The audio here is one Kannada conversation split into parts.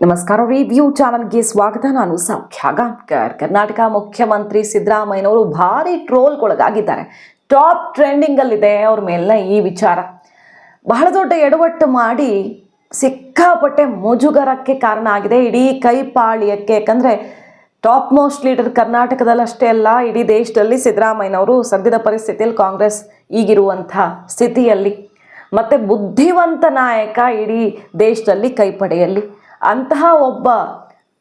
ನಮಸ್ಕಾರ ರಿವ್ಯೂ ಚಾನಲ್ಗೆ ಸ್ವಾಗತ. ನಾನು ಸೌಖ್ಯ ಗಾಂವ್ಕರ್ ಕರ್ನಾಟಕ ಮುಖ್ಯಮಂತ್ರಿ ಸಿದ್ದರಾಮಯ್ಯನವರು ಭಾರಿ ಟ್ರೋಲ್ಗೊಳಗಾಗಿದ್ದಾರೆ. ಟಾಪ್ ಟ್ರೆಂಡಿಂಗ್ ಅಲ್ಲಿದೆ ಅವ್ರ ಮೇಲಿನ ಈ ವಿಚಾರ. ಬಹಳ ದೊಡ್ಡ ಎಡವಟ್ಟು ಮಾಡಿ ಸಿಕ್ಕಾಪಟ್ಟೆ ಮುಜುಗರಕ್ಕೆ ಕಾರಣ ಆಗಿದೆ. ಇಡೀ ಕೈಪಾಳ್ಯಕ್ಕೆ. ಯಾಕಂದ್ರೆ ಟಾಪ್ ಮೋಸ್ಟ್ ಲೀಡರ್ ಕರ್ನಾಟಕದಲ್ಲಷ್ಟೇ ಅಲ್ಲ, ಇಡೀ ದೇಶದಲ್ಲಿ ಸಿದ್ದರಾಮಯ್ಯನವರು ಸದ್ಯದ ಪರಿಸ್ಥಿತಿಯಲ್ಲಿ ಕಾಂಗ್ರೆಸ್ ಈಗಿರುವಂಥ ಸ್ಥಿತಿಯಲ್ಲಿ. ಮತ್ತೆ ಬುದ್ಧಿವಂತ ನಾಯಕ ಇಡೀ ದೇಶದಲ್ಲಿ ಕೈಪಡೆಯಲ್ಲಿ. ಅಂತಹ ಒಬ್ಬ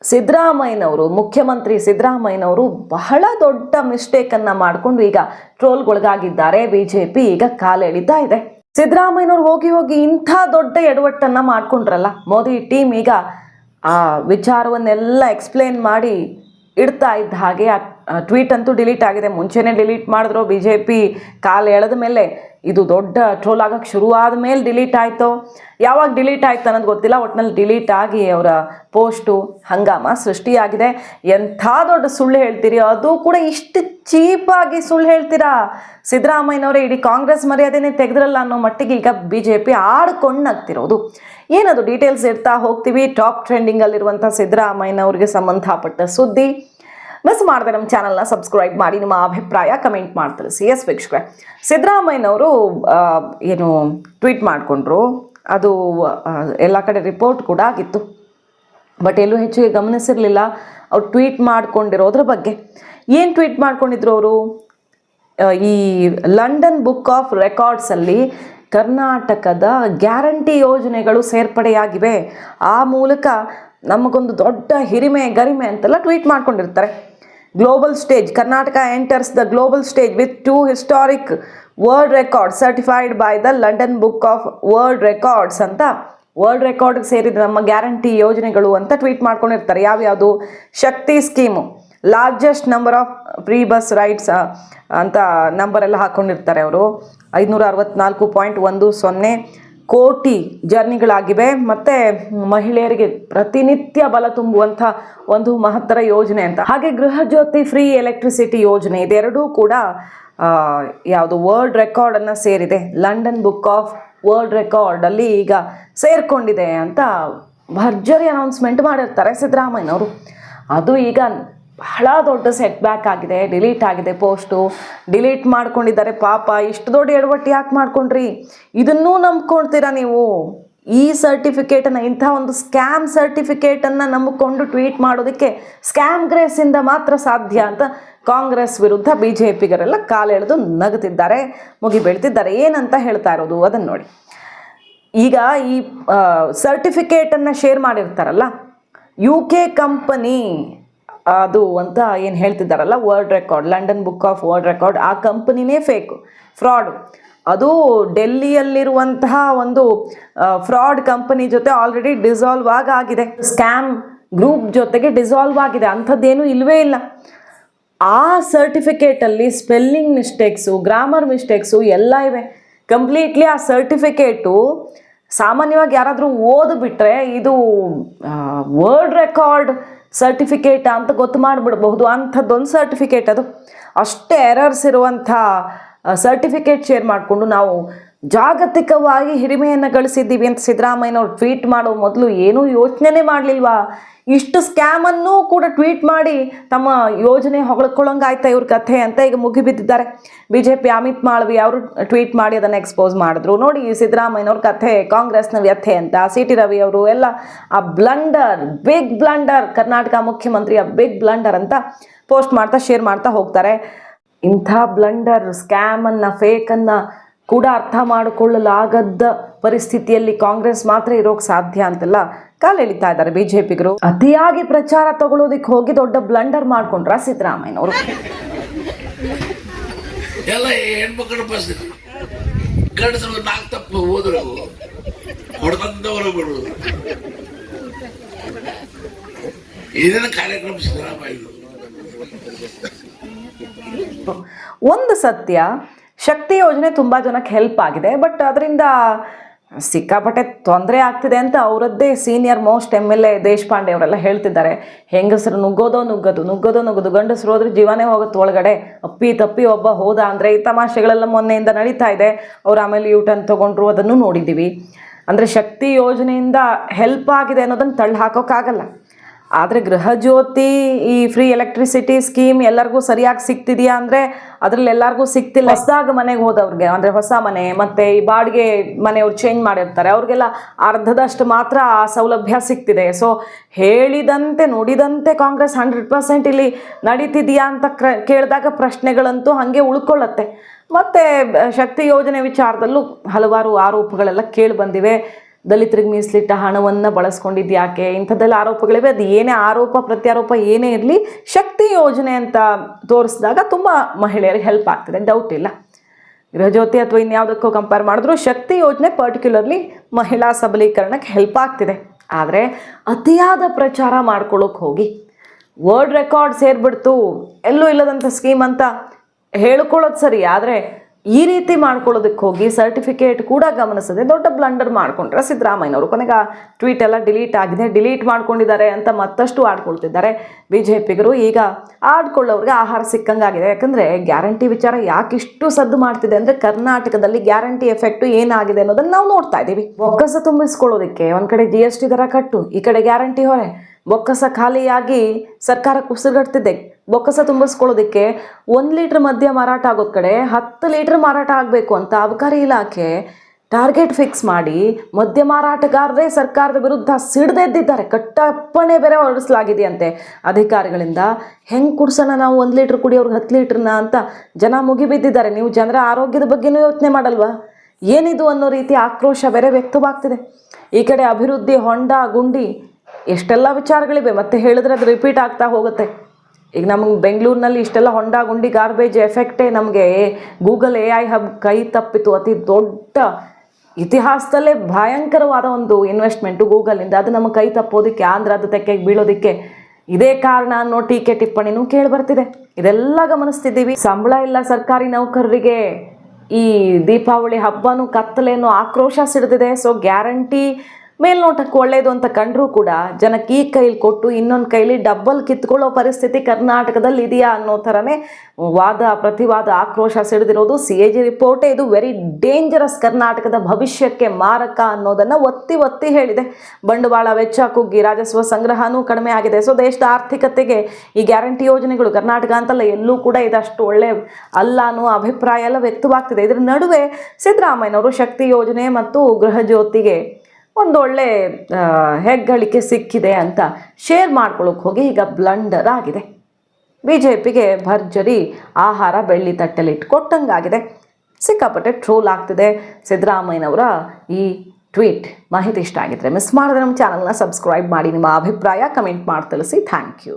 ಸಿದ್ದರಾಮಯ್ಯನವರು, ಮುಖ್ಯಮಂತ್ರಿ ಸಿದ್ದರಾಮಯ್ಯನವರು ಬಹಳ ದೊಡ್ಡ ಮಿಸ್ಟೇಕನ್ನು ಮಾಡಿಕೊಂಡು ಈಗ ಟ್ರೋಲ್ಗೊಳಗಾಗಿದ್ದಾರೆ. ಬಿ ಜೆ ಪಿ ಈಗ ಕಾಲೆಳಿತಾ ಇದೆ. ಸಿದ್ದರಾಮಯ್ಯನವ್ರು ಹೋಗಿ ಹೋಗಿ ಇಂಥ ದೊಡ್ಡ ಎಡವಟ್ಟನ್ನು ಮಾಡ್ಕೊಂಡ್ರಲ್ಲ? ಮೋದಿ ಟೀಮ್ ಈಗ ಆ ವಿಚಾರವನ್ನೆಲ್ಲ ಎಕ್ಸ್ಪ್ಲೇನ್ ಮಾಡಿ ಇಡ್ತಾ ಇದ್ದ ಹಾಗೆ ಆ ಟ್ವೀಟ್ ಅಂತೂ ಡಿಲೀಟ್ ಆಗಿದೆ. ಮುಂಚೆನೇ ಡಿಲೀಟ್ ಮಾಡಿದ್ರು ಬಿ ಜೆ ಪಿ ಕಾಲು ಎಳೆದ ಮೇಲೆ ಇದು ದೊಡ್ಡ ಟ್ರೋಲ್ ಆಗಕ್ಕೆ ಶುರುವಾದ ಮೇಲೆ ಡಿಲೀಟ್ ಆಯಿತು. ಯಾವಾಗ ಡಿಲೀಟ್ ಆಯ್ತು ಅನ್ನೋದು ಗೊತ್ತಿಲ್ಲ. ಒಟ್ಟಿನಲ್ಲಿ ಡಿಲೀಟ್ ಆಗಿ ಅವರ ಪೋಸ್ಟು ಹಂಗಾಮ ಸೃಷ್ಟಿಯಾಗಿದೆ. ಎಂಥ ದೊಡ್ಡ ಸುಳ್ಳು ಹೇಳ್ತೀರಿ? ಅದು ಕೂಡ ಇಷ್ಟು ಚೀಪಾಗಿ ಸುಳ್ಳು ಹೇಳ್ತೀರಾ? ಸಿದ್ದರಾಮಯ್ಯನವರೇ, ಇಡೀ ಕಾಂಗ್ರೆಸ್ ಮರ್ಯಾದೆನೇ ತೆಗೆದ್ರಲ್ಲ ಅನ್ನೋ ಮಟ್ಟಿಗೆ ಈಗ ಬಿ ಜೆ ಪಿ ಆಡ್ಕೊಂಡಾಗ್ತಿರೋದು. ಏನದು ಡೀಟೇಲ್ಸ್ ಇರ್ತಾ ಹೋಗ್ತೀವಿ? ಟಾಪ್ ಟ್ರೆಂಡಿಂಗಲ್ಲಿರುವಂಥ ಸಿದ್ದರಾಮಯ್ಯನವ್ರಿಗೆ ಸಂಬಂಧಪಟ್ಟ ಸುದ್ದಿ. ಮಿಸ್ ಮಾಡಿದೆ ನಮ್ಮ ಚಾನಲ್ನ ಸಬ್ಸ್ಕ್ರೈಬ್ ಮಾಡಿ ನಿಮ್ಮ ಅಭಿಪ್ರಾಯ ಕಮೆಂಟ್ ಮಾಡಿ ಸಿ ಎಸ್ ವೀಕ್ಷಕರೇ. ಸಿದ್ದರಾಮಯ್ಯನವರು ಏನು ಟ್ವೀಟ್ ಮಾಡಿಕೊಂಡ್ರು. ಅದು ಎಲ್ಲ ಕಡೆ ರಿಪೋರ್ಟ್ ಕೂಡ ಆಗಿತ್ತು. ಬಟ್ ಎಲ್ಲೂ ಹೆಚ್ಚಿಗೆ ಗಮನಿಸಿರಲಿಲ್ಲ. ಅವ್ರು ಟ್ವೀಟ್ ಮಾಡ್ಕೊಂಡಿರೋದ್ರ ಬಗ್ಗೆ. ಏನು ಟ್ವೀಟ್ ಮಾಡ್ಕೊಂಡಿದ್ರು ಅವರು? ಈ ಲಂಡನ್ ಬುಕ್ ಆಫ್ ರೆಕಾರ್ಡ್ಸಲ್ಲಿ ಕರ್ನಾಟಕದ ಗ್ಯಾರಂಟಿ ಯೋಜನೆಗಳು ಸೇರ್ಪಡೆಯಾಗಿವೆ. ಆ ಮೂಲಕ ನಮಗೊಂದು ದೊಡ್ಡ ಹಿರಿಮೆ, ಗರಿಮೆ ಅಂತೆಲ್ಲ ಟ್ವೀಟ್ ಮಾಡ್ಕೊಂಡಿರ್ತಾರೆ. Global stage Karnataka enters the global stage with two historic world record certified by the London book of world records ಅಂತ. ವರ್ಲ್ಡ್ ರೆಕಾರ್ಡ್ಗೆ ಸೇರಿದ ನಮ್ಮ ಗ್ಯಾರಂಟಿ ಯೋಜನೆಗಳು ಅಂತ ಟ್ವೀಟ್ ಮಾಡ್ಕೊಂಡಿರ್ತಾರೆ. ಯಾವ್ಯಾವುದು? ಶಕ್ತಿ scheme. Largest number of free bus rides ಅಂತ ನಂಬರ್ ಎಲ್ಲ ಹಾಕ್ಕೊಂಡಿರ್ತಾರೆ ಅವರು. ಐದುನೂರ ಅರವತ್ನಾಲ್ಕು ಪಾಯಿಂಟ್ ಒಂದು ಸೊನ್ನೆ ಕೋಟಿ ಜರ್ನಿಗಳಾಗಿವೆ. ಮತ್ತು ಮಹಿಳೆಯರಿಗೆ ಪ್ರತಿನಿತ್ಯ ಬಲ ತುಂಬುವಂಥ ಒಂದು ಮಹತ್ತರ ಯೋಜನೆ ಅಂತ. ಹಾಗೆ ಗೃಹ ಜ್ಯೋತಿ ಫ್ರೀ ಎಲೆಕ್ಟ್ರಿಸಿಟಿ ಯೋಜನೆ ಇದೆರಡೂ ಕೂಡ ಯಾವುದು ವರ್ಲ್ಡ್ ರೆಕಾರ್ಡನ್ನು ಸೇರಿದೆ. ಲಂಡನ್ ಬುಕ್ ಆಫ್ ವರ್ಲ್ಡ್ ರೆಕಾರ್ಡಲ್ಲಿ ಈಗ ಸೇರ್ಕೊಂಡಿದೆ ಅಂತ ಭರ್ಜರಿ ಅನೌನ್ಸ್ಮೆಂಟ್ ಮಾಡಿರ್ತಾರೆ ಸಿದ್ದರಾಮಯ್ಯನವರು. ಅದು ಈಗ ಬಹಳ ದೊಡ್ಡ ಸೆಟ್ ಬ್ಯಾಕ್ ಆಗಿದೆ ಡಿಲೀಟ್ ಆಗಿದೆ ಪೋಸ್ಟು ಡಿಲೀಟ್ ಮಾಡ್ಕೊಂಡಿದ್ದಾರೆ ಪಾಪ, ಇಷ್ಟು ದೊಡ್ಡ ಎಡವಟ್ಟು ಯಾಕೆ ಮಾಡ್ಕೊಂಡ್ರಿ? ಇದನ್ನೂ ನಂಬ್ಕೊಳ್ತೀರಾ ನೀವು? ಈ ಸರ್ಟಿಫಿಕೇಟನ್ನು ಇಂಥ ಒಂದು ಸ್ಕ್ಯಾಮ್ ಸರ್ಟಿಫಿಕೇಟನ್ನು ನಂಬಿಕೊಂಡು ಟ್ವೀಟ್ ಮಾಡೋದಕ್ಕೆ ಸ್ಕ್ಯಾಮ್ ಗ್ರೇಸಿಂದ ಮಾತ್ರ ಸಾಧ್ಯ ಅಂತ ಕಾಂಗ್ರೆಸ್ ವಿರುದ್ಧ ಬಿ ಜೆ ಪಿಗರೆಲ್ಲ ಕಾಲೆಳೆದು ನಗುತ್ತಿದ್ದಾರೆ ಮುಗಿ ಏನಂತ ಹೇಳ್ತಾ ಇರೋದು ಅದನ್ನು ನೋಡಿ. ಈಗ ಈ ಸರ್ಟಿಫಿಕೇಟನ್ನು ಶೇರ್ ಮಾಡಿರ್ತಾರಲ್ಲ ಯು ಕೆ ಕಂಪನಿ ಅದು ಅಂತ ಏನು ಹೇಳ್ತಿದ್ದಾರಲ್ಲ world record London book of world record ಆ ಕಂಪನಿನೇ ಫೇಕು ಫ್ರಾಡು ಅದು ಡೆಲ್ಲಿಯಲ್ಲಿರುವಂತಹ ಒಂದು ಫ್ರಾಡ್ ಕಂಪನಿ ಜೊತೆ ಆಲ್ರೆಡಿ ಡಿಸಾಲ್ವ್ ಆಗಾಗಿದೆ. ಸ್ಕ್ಯಾಮ್ ಗ್ರೂಪ್ ಜೊತೆಗೆ ಡಿಸಾಲ್ವ್ ಆಗಿದೆ. ಅಂಥದ್ದೇನೂ ಇಲ್ಲವೇ ಇಲ್ಲ. ಆ ಸರ್ಟಿಫಿಕೇಟಲ್ಲಿ ಸ್ಪೆಲ್ಲಿಂಗ್ ಮಿಸ್ಟೇಕ್ಸು ಗ್ರಾಮರ್ ಮಿಸ್ಟೇಕ್ಸು ಎಲ್ಲ ಇವೆ. ಕಂಪ್ಲೀಟ್ಲಿ ಆ ಸರ್ಟಿಫಿಕೇಟು ಸಾಮಾನ್ಯವಾಗಿ ಯಾರಾದರೂ ಓದ್ಬಿಟ್ರೆ ಇದು ವರ್ಲ್ಡ್ ರೆಕಾರ್ಡ್ ಸರ್ಟಿಫಿಕೇಟ್ ಅಂತ ಗೊತ್ತು ಮಾಡಿಬಿಡ್ಬಹುದು. ಅಂಥದ್ದೊಂದು ಸರ್ಟಿಫಿಕೇಟ್ ಅದು. ಅಷ್ಟೇ ಎರರ್ಸ್ ಇರುವಂಥ ಸರ್ಟಿಫಿಕೇಟ್ ಶೇರ್ ಮಾಡಿಕೊಂಡು ನಾವು ಜಾಗತಿಕವಾಗಿ ಹಿರಿಮೆಯನ್ನು ಗಳಿಸಿದ್ದೀವಿ ಅಂತ ಸಿದ್ದರಾಮಯ್ಯನವ್ರು ಟ್ವೀಟ್ ಮಾಡೋ ಮೊದಲು ಏನೂ ಯೋಚನೆನೇ ಮಾಡಲಿಲ್ವಾ? ಇಷ್ಟು ಸ್ಕ್ಯಾಮನ್ನು ಕೂಡ ಟ್ವೀಟ್ ಮಾಡಿ ತಮ್ಮ ಯೋಜನೆ ಹೊಗಳ್ಕೊಳ್ಳೋಂಗಾಯ್ತಾ ಇವ್ರ ಕಥೆ ಅಂತ ಈಗ ಮುಗಿಬಿದ್ದಿದ್ದಾರೆ. B J P Amit Malvi ಅವರು ಟ್ವೀಟ್ ಮಾಡಿ ಅದನ್ನು ಎಕ್ಸ್ಪೋಸ್ ಮಾಡಿದ್ರು. ನೋಡಿ ಸಿದ್ದರಾಮಯ್ಯನವ್ರ ಕಥೆ, ಕಾಂಗ್ರೆಸ್ನ ವ್ಯಥೆ ಅಂತ, ಸಿ ಟಿ ರವಿ ಅವರು ಎಲ್ಲ, ಆ ಬ್ಲಂಡರ್, ಬಿಗ್ ಬ್ಲಂಡರ್, ಕರ್ನಾಟಕ ಮುಖ್ಯಮಂತ್ರಿಯ ಬಿಗ್ ಬ್ಲಂಡರ್ ಅಂತ ಪೋಸ್ಟ್ ಮಾಡ್ತಾ, ಶೇರ್ ಮಾಡ್ತಾ ಹೋಗ್ತಾರೆ. ಇಂಥ ಬ್ಲಂಡರ್ ಸ್ಕ್ಯಾಮನ್ನು ಫೇಕನ್ನು ಕೂಡ ಅರ್ಥ ಮಾಡಿಕೊಳ್ಳಲಾಗದ ಪರಿಸ್ಥಿತಿಯಲ್ಲಿ ಕಾಂಗ್ರೆಸ್ ಮಾತ್ರ ಇರೋಕೆ ಸಾಧ್ಯ ಅಂತೆಲ್ಲ? ಕಾಲೆಳಿತಾ ಇದ್ದಾರೆ ಬಿಜೆಪಿಗರು. ಅತಿಯಾಗಿ ಪ್ರಚಾರ ತಗೊಳ್ಳೋದಕ್ಕೆ ಹೋಗಿ ದೊಡ್ಡ ಬ್ಲಂಡರ್ ಮಾಡ್ಕೊಂಡ್ರ ಸಿದ್ದರಾಮಯ್ಯನವರು. ಎಲ್ಲ ಹೆಣ್ಮಕ್ಳ ಪರಿಸ್ಥಿತಿ. ಗಂಡಸರು ನಾಲ್ಕು ತಪ್ಪು ಹೋದ್ರು. ಹೊಡೆದಂತ ಹೊರಬಿಡುವುದು ಇದೇನ ಕಾರ್ಯಕ್ರಮ ಸಿದ್ದರಾಮಯ್ಯ ಒಂದು ಸತ್ಯ ಶಕ್ತಿ ಯೋಜನೆ ತುಂಬ ಜನಕ್ಕೆ ಹೆಲ್ಪ್ ಆಗಿದೆ. ಬಟ್ ಅದರಿಂದ ಸಿಕ್ಕಾಪಟ್ಟೆ ತೊಂದರೆ ಆಗ್ತಿದೆ ಅಂತ ಅವರದ್ದೇ senior most M L A Deshpande ಅವರೆಲ್ಲ ಹೇಳ್ತಿದ್ದಾರೆ. ಹೆಂಗಸರು ನುಗ್ಗೋದೋ ನುಗ್ಗೋದು ನುಗ್ಗೋದೋ ನುಗ್ಗೋದು. ಗಂಡಸರು ಹೋದ್ರೆ ಜೀವನೇ ಹೋಗುತ್ತೆ ಒಳಗಡೆ. ಅಪ್ಪಿ ತಪ್ಪಿ ಒಬ್ಬ ಹೋದ ಅಂದರೆ ಈ ತಮಾಷೆಗಳೆಲ್ಲ ಮೊನ್ನೆಯಿಂದ ನಡೀತಾ ಇದೆ. ಅವ್ರು ಆಮೇಲೆ ಯೂಟರ್ನ್ ತೊಗೊಂಡ್ರು ಅದನ್ನು ನೋಡಿದ್ದೀವಿ. ಅಂದರೆ ಶಕ್ತಿ ಯೋಜನೆಯಿಂದ ಹೆಲ್ಪ್ ಆಗಿದೆ ಅನ್ನೋದನ್ನು ತಳ್ಳಿ ಹಾಕೋಕ್ಕಾಗಲ್ಲ. ಆದರೆ ಗೃಹಜ್ಯೋತಿ ಈ ಫ್ರೀ ಎಲೆಕ್ಟ್ರಿಸಿಟಿ ಸ್ಕೀಮ್ ಎಲ್ಲರಿಗೂ ಸರಿಯಾಗಿ ಸಿಗ್ತಿದೆಯಾ ಅಂದರೆ ಅದರಲ್ಲಿ ಎಲ್ಲರಿಗೂ ಸಿಗ್ತಿಲ್ಲ. ಹೊಸದಾಗ ಮನೆಗೆ ಹೋದವ್ರಿಗೆ, ಅಂದರೆ ಹೊಸ ಮನೆ, ಮತ್ತು ಈ ಬಾಡಿಗೆ ಮನೆಯವ್ರು ಚೇಂಜ್ ಮಾಡಿರ್ತಾರೆ. ಅವ್ರಿಗೆಲ್ಲ ಅರ್ಧದಷ್ಟು ಮಾತ್ರ ಆ ಸೌಲಭ್ಯ ಸಿಗ್ತಿದೆ. ಸೊ ಹೇಳಿದಂತೆ, ನುಡಿದಂತೆ ಕಾಂಗ್ರೆಸ್ ಹಂಡ್ರೆಡ್ ಪರ್ಸೆಂಟ್ ಇಲ್ಲಿ ನಡೀತಿದೆಯಾ ಅಂತ ಕೇಳಿದಾಗ ಪ್ರಶ್ನೆಗಳಂತೂ ಹಾಗೆ ಉಳ್ಕೊಳ್ಳುತ್ತೆ. ಮತ್ತು ಶಕ್ತಿ ಯೋಜನೆ ವಿಚಾರದಲ್ಲೂ ಹಲವಾರು ಆರೋಪಗಳೆಲ್ಲ ಕೇಳಿ ಬಂದಿವೆ. ದಲಿತರಿಗೆ ಮೀಸಲಿಟ್ಟ ಹಣವನ್ನು ಬಳಸ್ಕೊಂಡಿದ್ದು ಯಾಕೆ? ಇಂಥದ್ದೆಲ್ಲ ಆರೋಪಗಳಿವೆ. ಅದು ಏನೇ ಆರೋಪ, ಪ್ರತ್ಯಾರೋಪ ಏನೇ ಇರಲಿ, ಶಕ್ತಿ ಯೋಜನೆ ಅಂತ ತೋರಿಸಿದಾಗ ತುಂಬ ಮಹಿಳೆಯರಿಗೆ ಹೆಲ್ಪ್ ಆಗ್ತದೆ ಡೌಟ್ ಇಲ್ಲ. ಗೃಹಜ್ಯೋತಿ ಅಥವಾ ಇನ್ಯಾವುದಕ್ಕೂ ಕಂಪೇರ್ ಮಾಡಿದ್ರು ಶಕ್ತಿ ಯೋಜನೆ ಪರ್ಟಿಕ್ಯುಲರ್ಲಿ ಮಹಿಳಾ ಸಬಲೀಕರಣಕ್ಕೆ ಹೆಲ್ಪ್ ಆಗ್ತಿದೆ. ಆದರೆ ಅತಿಯಾದ ಪ್ರಚಾರ ಮಾಡ್ಕೊಳ್ಳೋಕೆ ಹೋಗಿ ವರ್ಲ್ಡ್ ರೆಕಾರ್ಡ್ ಸೇರಿಬಿಡ್ತು, ಎಲ್ಲೂ ಇಲ್ಲದಂಥ ಸ್ಕೀಮ್ ಅಂತ ಹೇಳ್ಕೊಳ್ಳೋದು ಸರಿ, ಆದರೆ ಈ ರೀತಿ ಮಾಡ್ಕೊಳ್ಳೋದಕ್ಕೆ ಹೋಗಿ ಸರ್ಟಿಫಿಕೇಟ್ ಕೂಡ ಗಮನಿಸದೆ ದೊಡ್ಡ ಬ್ಲಂಡರ್ ಮಾಡ್ಕೊಂಡ್ರೆ ಸಿದ್ದರಾಮಯ್ಯನವರು ಕೊನೆಗೆ ಟ್ವೀಟ್ ಎಲ್ಲ ಡಿಲೀಟ್ ಆಗಿದೆ, ಡಿಲೀಟ್ ಮಾಡ್ಕೊಂಡಿದ್ದಾರೆ ಅಂತ ಮತ್ತಷ್ಟು ಆಡ್ಕೊಳ್ತಿದ್ದಾರೆ. ಬಿ ಜೆ ಪಿಗರು ಈಗ ಆಡ್ಕೊಳ್ಳೋರಿಗೆ ಆಹಾರ ಸಿಕ್ಕಂಗಾಗಿದೆ. ಯಾಕಂದರೆ ಗ್ಯಾರಂಟಿ ವಿಚಾರ ಯಾಕೆ ಇಷ್ಟು ಸದ್ದು ಮಾಡ್ತಿದೆ ಅಂದರೆ ಕರ್ನಾಟಕದಲ್ಲಿ ಗ್ಯಾರಂಟಿ ಎಫೆಕ್ಟು ಏನಾಗಿದೆ ಅನ್ನೋದನ್ನು ನಾವು ನೋಡ್ತಾ ಇದ್ದೀವಿ. ಬೊಕ್ಕಸ ತುಂಬಿಸ್ಕೊಳ್ಳೋದಕ್ಕೆ ಒಂದು ಕಡೆ ಜಿ ಎಸ್ ಟಿ ದರ ಕಟ್ಟು, ಈ ಕಡೆ ಗ್ಯಾರಂಟಿ ಹೊರೆ. ಬೊಕ್ಕಸ ಖಾಲಿಯಾಗಿ ಸರ್ಕಾರ ಉಸಿರುಗಟ್ತಿದೆ ಬೊಕ್ಕಸ ತುಂಬಿಸ್ಕೊಳ್ಳೋದಕ್ಕೆ ಒಂದು ಲೀಟ್ರ್ ಮದ್ಯ ಮಾರಾಟ ಆಗೋದ್ ಕಡೆ ಹತ್ತು ಲೀಟ್ರ್ ಮಾರಾಟ ಆಗಬೇಕು ಅಂತ ಅಬಕಾರಿ ಇಲಾಖೆ ಟಾರ್ಗೆಟ್ ಫಿಕ್ಸ್ ಮಾಡಿ ಮದ್ಯ ಮಾರಾಟಗಾರರೇ ಸರ್ಕಾರದ ವಿರುದ್ಧ ಸಿಡ್ದೆದ್ದಿದ್ದಾರೆ ಕಟ್ಟಪ್ಪಣೆ ಬೇರೆ ಹೊರಡಿಸಲಾಗಿದೆಯಂತೆ. ಅಧಿಕಾರಿಗಳಿಂದ, ಹೆಂಗೆ ಕುಡ್ಸೋಣ ನಾವು ಒಂದು ಲೀಟ್ರ್ ಕುಡಿಯೋರ್ಗೆ ಹತ್ತು ಲೀಟ್ರನ್ನ ಅಂತ ಜನ ಮುಗಿಬಿದ್ದಿದ್ದಾರೆ. ನೀವು ಜನರ ಆರೋಗ್ಯದ ಬಗ್ಗೆನೂ ಯೋಚನೆ ಮಾಡಲ್ವಾ? ಏನಿದು ಅನ್ನೋ ರೀತಿ ಆಕ್ರೋಶ ಬೇರೆ ವ್ಯಕ್ತವಾಗ್ತಿದೆ. ಈ ಕಡೆ ಅಭಿವೃದ್ಧಿ ಹೊಂಡ ಗುಂಡಿ, ಎಷ್ಟೆಲ್ಲ ವಿಚಾರಗಳಿವೆ, ಮತ್ತೆ ಹೇಳಿದ್ರೆ ಅದು ರಿಪೀಟ್ ಆಗ್ತಾ ಹೋಗುತ್ತೆ. ಈಗ ನಮ್ಗೆ ಬೆಂಗಳೂರಿನಲ್ಲಿ ಇಷ್ಟೆಲ್ಲ ಹೊಂಡ ಗುಂಡಿ ಗಾರ್ಬೇಜ್ ಎಫೆಕ್ಟೇ ನಮಗೆ ಗೂಗಲ್ ಎ ಐ ಹಬ್ ಕೈ ತಪ್ಪಿತು. ಅತಿ ದೊಡ್ಡ ಇತಿಹಾಸದಲ್ಲೇ ಭಯಂಕರವಾದ ಒಂದು ಇನ್ವೆಸ್ಟ್ಮೆಂಟು ಗೂಗಲಿಂದ ಅದು ನಮ್ಮ ಕೈ ತಪ್ಪೋದಕ್ಕೆ ಅದು ತೆಕ್ಕೆಗೆ ಬೀಳೋದಕ್ಕೆ ಇದೇ ಕಾರಣ ಅನ್ನೋ ಟೀಕೆ ಟಿಪ್ಪಣಿನೂ ಕೇಳಿ ಬರ್ತಿದೆ. ಇದೆಲ್ಲ ಗಮನಿಸ್ತಿದ್ದೀವಿ. ಸಂಬಳ ಇಲ್ಲ ಸರ್ಕಾರಿ ನೌಕರರಿಗೆ ಈ ದೀಪಾವಳಿ ಹಬ್ಬನೂ ಕತ್ತಲೇನೋ ಆಕ್ರೋಶ ಸಿಡಿದಿದೆ. ಸೊ ಗ್ಯಾರಂಟಿ ಮೇಲ್ನೋಟಕ್ಕೆ ಒಳ್ಳೆಯದು ಅಂತ ಕಂಡ್ರೂ ಕೂಡ ಜನಕ್ಕೆ ಈ ಕೈಲಿ ಕೊಟ್ಟು ಇನ್ನೊಂದು ಕೈಲಿ ಡಬ್ಬಲ್ ಕಿತ್ಕೊಳ್ಳೋ ಪರಿಸ್ಥಿತಿ ಕರ್ನಾಟಕದಲ್ಲಿ ಇದೆಯಾ ಅನ್ನೋ ಥರನೇ ವಾದ, ಪ್ರತಿವಾದ, ಆಕ್ರೋಶ ಸಿಡಿದಿರೋದು ಸಿ ಎ ಜಿ ರಿಪೋರ್ಟೇ. ಇದು ವೆರಿ ಡೇಂಜರಸ್ ಕರ್ನಾಟಕದ ಭವಿಷ್ಯಕ್ಕೆ ಮಾರಕ ಅನ್ನೋದನ್ನು ಒತ್ತಿ ಒತ್ತಿ ಹೇಳಿದೆ. ಬಂಡವಾಳ ವೆಚ್ಚ ಕುಗ್ಗಿ ರಾಜಸ್ವ ಸಂಗ್ರಹನೂ ಕಡಿಮೆ ಆಗಿದೆ. ಸೊ, ದೇಶದ ಆರ್ಥಿಕತೆಗೆ ಈ ಗ್ಯಾರಂಟಿ ಯೋಜನೆಗಳು ಕರ್ನಾಟಕ ಅಂತಲ್ಲ ಎಲ್ಲೂ ಕೂಡ ಇದಷ್ಟು ಒಳ್ಳೆ ಅಲ್ಲ ಅನ್ನೋ ಅಭಿಪ್ರಾಯ ಎಲ್ಲ ವ್ಯಕ್ತವಾಗ್ತಿದೆ. ಇದರ ನಡುವೆ ಸಿದ್ದರಾಮಯ್ಯನವರು ಶಕ್ತಿ ಯೋಜನೆ ಮತ್ತು ಗೃಹ ಜ್ಯೋತಿಗೆ ಒಂದೊಳ್ಳೆ ಹೆಗ್ಗಳಿಕೆ ಸಿಕ್ಕಿದೆ ಅಂತ ಶೇರ್ ಮಾಡ್ಕೊಳ್ಳೋಕೆ ಹೋಗಿ ಈಗ ಬ್ಲಂಡರ್ ಆಗಿದೆ. ಬಿ ಜೆ ಪಿಗೆ ಭರ್ಜರಿ ಆಹಾರ ಬೆಳ್ಳಿ ತಟ್ಟೆಲಿ ಇಟ್ಕೊಟ್ಟಂಗಾಗಿದೆ. ಸಿಕ್ಕಾಪಟ್ಟೆ ಟ್ರೋಲ್ ಆಗ್ತಿದೆ. ಸಿದ್ದರಾಮಯ್ಯನವರ ಈ ಟ್ವೀಟ್ ಮಾಹಿತಿ ಇಷ್ಟ ಆಗಿದ್ರೆ ಮಿಸ್ ಮಾಡಿದ್ರೆ ನಮ್ಮ ಚಾನಲ್ನ ಸಬ್ಸ್ಕ್ರೈಬ್ ಮಾಡಿ, ನಿಮ್ಮ ಅಭಿಪ್ರಾಯ ಕಮೆಂಟ್ ಮಾಡಿ ತಿಳಿಸಿ. Thank you